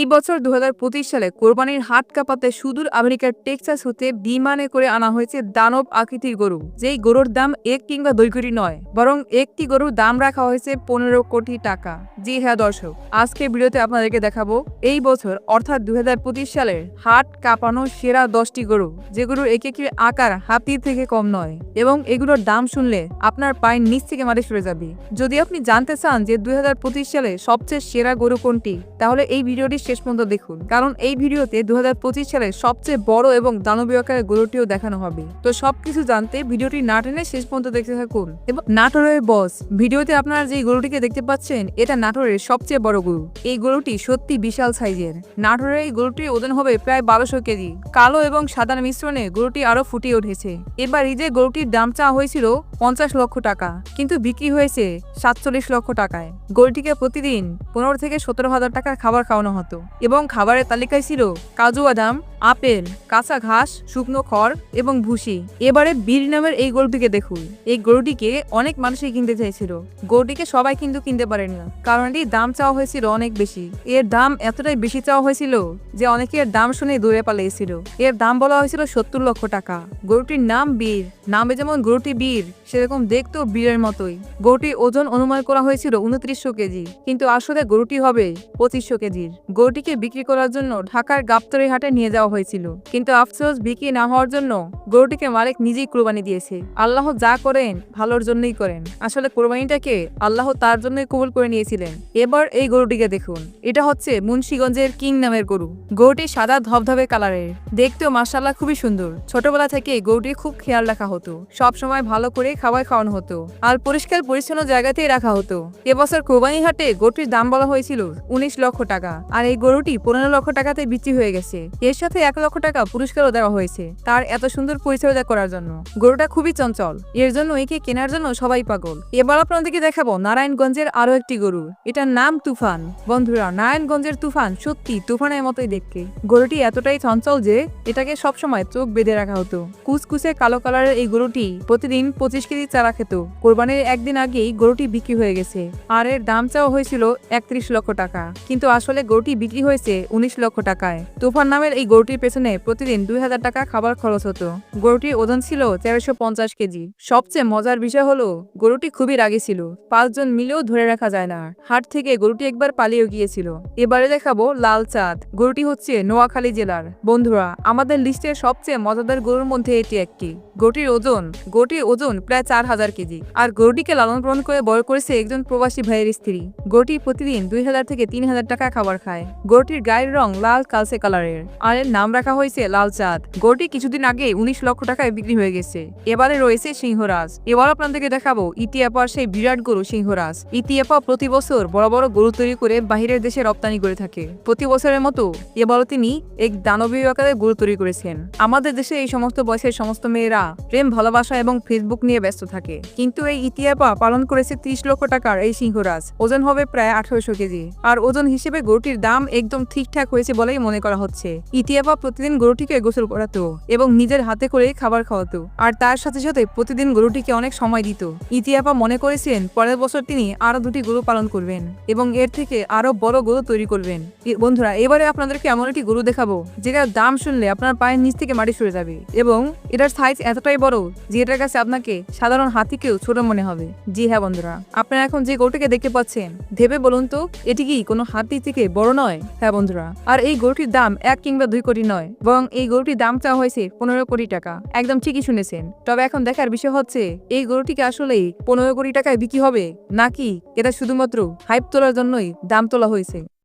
এই বছর দুই হাজার পঁচিশ সালে কোরবানির হাট কাপাতে সুদূর আমেরিকার টেক্সাস হতে বিমানে করে আনা হয়েছে দানব আকৃতির গরু, যেই গরুর দাম এক কিংবা দুই কোটি নয়, বরং একটি গরুর দাম রাখা হয়েছে পনেরো কোটি টাকা। জি হ্যাঁ দর্শক আজকে ভিডিওতে আপনাদেরকে দেখাবো এই বছর, অর্থাৎ দু হাজার পঁচিশ সালের হাট কাঁপানো সেরা দশটি গরু, যে গরুর এক একটির আকার হাতির থেকে কম নয়, এবং এগুলোর দাম শুনলে আপনার পায়ের নিচ থেকে মাটি সরে যাবে। যদি আপনি জানতে চান যে দুই হাজার পঁচিশ সালে সবচেয়ে সেরা গরু কোনটি, তাহলে এই ভিডিওটি শেষ পর্যন্ত দেখুন। কারণ এই ভিডিওতে দু সালে সবচেয়ে বড় এবং দানবীয় আকারের গরুটিও দেখানো হবে। তো সবকিছু জানতে ভিডিওটি না টেনে শেষ পর্যন্ত দেখতে থাকুন। এবং নাটোরের বস, ভিডিওতে আপনারা যে গরুটিকে দেখতে পাচ্ছেন, এটা নাটোরের সবচেয়ে বড় গরু। এই গরুটি সত্যি বিশাল সাইজের। নাটোরের এই গরুটির ওজন হবে প্রায় বারোশো কেজি। কালো এবং সাদার মিশ্রণে গরুটি আরও ফুটিয়ে উঠেছে। এবার ঈদে গরুটির দাম চাওয়া হয়েছিল পঞ্চাশ লক্ষ টাকা, কিন্তু বিক্রি হয়েছে সাতচল্লিশ লক্ষ টাকায়। গরুটিকে প্রতিদিন পনেরো থেকে সতেরো হাজার টাকার খাবার খাওয়ানো হতো। এবং খাবারের তালিকায় ছিল কাজু বাদাম আপেল, কাঁচা ঘাস, শুকনো খড় এবং ভুসি। এবারে বীর নামের এই গরুটিকে দেখুন। এই গরুটিকে অনেক মানুষই কিনতে চাইছিল। গরুটিকে সবাই কিন্তু কিনতে পারেন না। কারণ এটির দাম চাওয়া হয়েছিল অনেক বেশি। এর দাম এতটাই বেশি চাওয়া হয়েছিল যে অনেকে এর দাম শুনে দূরে পালিয়েছিল। এর দাম বলা হয়েছিল সত্তর লক্ষ টাকা। গরুটির নাম বীর। নামে যেমন গরুটি বীর, সেরকম দেখতেও বীরের মতোই। গরুটির ওজন অনুমান করা হয়েছিল উনত্রিশশো কেজি। কিন্তু আসলে গরুটি হবে পঁচিশশো কেজির। গরুটিকে বিক্রি করার জন্য ঢাকার গাবতরি হাটে নিয়ে যাওয়া হয়েছিল। কিন্তু আফসোস বিক্রি না হওয়ার জন্য গরুটিকে মালিক নিজেই কোরবানি দিয়েছে। আল্লাহ যা করেন ভালোর জন্যই করেন। আসলে কোরবানিটাকে আল্লাহ তার জন্যই কবুল করে নিয়েছিলেন। এবার এই গরুটিকে দেখুন। এটা হচ্ছে মুন্সীগঞ্জের কিং নামের গরু। গরুটি সাদা ধবধবে কালারের। দেখতেও মাসাল্লাহ খুবই সুন্দর। ছোটবেলা থেকে গরুটি খুব খেয়াল রাখা হতো। সব সময় ভালো করে খাবার খাওয়ানো হতো। আর পরিষ্কার পরিচ্ছন্ন জায়গাতেই রাখা হতো। এবছর কোরবানি হাটে গরুটির দাম বলা হয়েছিল উনিশ লক্ষ টাকা। আর এই গরুটি পনেরো লক্ষ টাকাতে বিক্রি হয়ে গেছে। এর সাথে এক লক্ষ টাকা পুরস্কারও দেওয়া হয়েছে। তার এত সুন্দর পরিচর্যা করার জন্য। গরুটা খুবই চঞ্চল। এর জন্য একে কেনার জন্য সবাই পাগল। এবার আপনাদেরকে দেখাবো নারায়ণগঞ্জের আরও একটি গরু। এটার নাম তুফান। বন্ধুরা, নারায়ণগঞ্জের তুফান সত্যি তুফানের মতোই দেখতে। গরুটি এতটাই চঞ্চল যে এটাকে সবসময় চোখ বেঁধে রাখা হতো। কুচকুচে কালো কালারের এই গরুটি প্রতিদিন পঁচিশ কেজি চারা খেত। কোরবানির একদিন আগেই গরুটি বিক্রি হয়ে গেছে। আর এর দাম চাওয়া হয়েছিল একত্রিশ লক্ষ টাকা। কিন্তু আসলে গরুটি বিক্রি হয়েছে উনিশ লক্ষ টাকায়। তুফান নামের এই গরুটির পেছনে প্রতিদিন দুই হাজার টাকা খাবার খরচ হতো। গরুটির ওজন ছিল তেরোশো পঞ্চাশ কেজি। সবচেয়ে মজার বিষয় হলো, গরুটি খুবই রাগে ছিল। পাঁচজন মিলেও ধরে রাখা যায় না। হাট থেকে গরুটি একবার পালিয়ে গিয়েছিল। এবারে দেখাবো লাল চাঁদ। গরুটি হচ্ছে নোয়াখালী জেলার। বন্ধুরা, আমাদের লিস্টের সবচেয়ে মজাদার গরুর মধ্যে এটি একটি। গরুটির ওজন গরুটির ওজন প্রায় চার হাজার কেজি। আর গরুটিকে লালন পালন করে বড় করেছে একজন প্রবাসী ভাইয়ের স্ত্রী। গরুটি প্রতিদিন দুই হাজার থেকে তিন হাজার টাকা খাবার খায়। গরুটির গায়ের রং লাল কালচে কালারের। আর এর নাম রাখা হয়েছে লাল চাঁদ। গরুটি কিছুদিন আগে উনিশ লক্ষ টাকায় বিক্রি হয়ে গেছে। এবারে রয়েছে সিংহরাজ। এবার আপনাদেরকে দেখাবো ইতিয়াপার সেই বিরাট গরু সিংহরাজ। ইতিয়াপা প্রতি বছর বড় বড় গরু তৈরি করে বাহিরের দেশে রপ্তানি করে থাকে। প্রতি বছরের মতো এবারও তিনি এক দানবীয় আকারে গরু তৈরি করেছেন। আমাদের দেশে এই সমস্ত বয়সের সমস্ত মেয়েরা প্রেম, ভালোবাসা এবং ফেসবুক নিয়ে ব্যস্ত থাকে। কিন্তু এই ইতিয়াপা পালন করেছে ত্রিশ লক্ষ টাকার এই সিংহরাজ। ওজন হবে প্রায় আঠারোশো কেজি। আর ওজন হিসেবে গরুটির দাম একদম ঠিকঠাক হয়েছে বলেই মনে করা হচ্ছে। ইতিয়াপা প্রতিদিন গরুটিকে গোসল করাতো এবং নিজের হাতে করে খাবার খাওয়াতো। আর তার সাথে সাথে প্রতিদিন গরুটিকে অনেক সময় দিত। ইতিয়াপা মনে করেছেন পরের বছর তিনি আরও দুটি গরু পালন করবেন এবং এর থেকে আরও বড় গরু তৈরি করবেন। বন্ধুরা, এবারে আপনাদেরকে এমন একটি গরু দেখাবো, যেটার দাম শুনলে আপনার পায়ের নিচ থেকে মাটি সরে যাবে এবং এটার সাইজ এতটাই বড় যে এটার কাছে আপনাকে সাধারণ হাতিকেও ছোট মনে হবে। জি হ্যাঁ বন্ধুরা, আপনারা এখন যে গরুটিকে দেখতে পাচ্ছেন, ভেবে বলুন তো, এটি কি কোনো হাতি থেকে বড় নয়? হ্যাঁ বন্ধুরা, আর এই গরুটির দাম এক কিংবা দুই কোটি নয়, বরং এই গরুটির দাম চাওয়া হয়েছে পনেরো কোটি টাকা। একদম ঠিকই শুনেছেন, তবে এখন দেখার বিষয় হচ্ছে, এই গরুটিকে আসলেই পনেরো কোটি টাকায় বিক্রি হবে? নাকি এটা শুধুমাত্র হাইপ তোলার জন্যই দাম তোলা হয়েছে?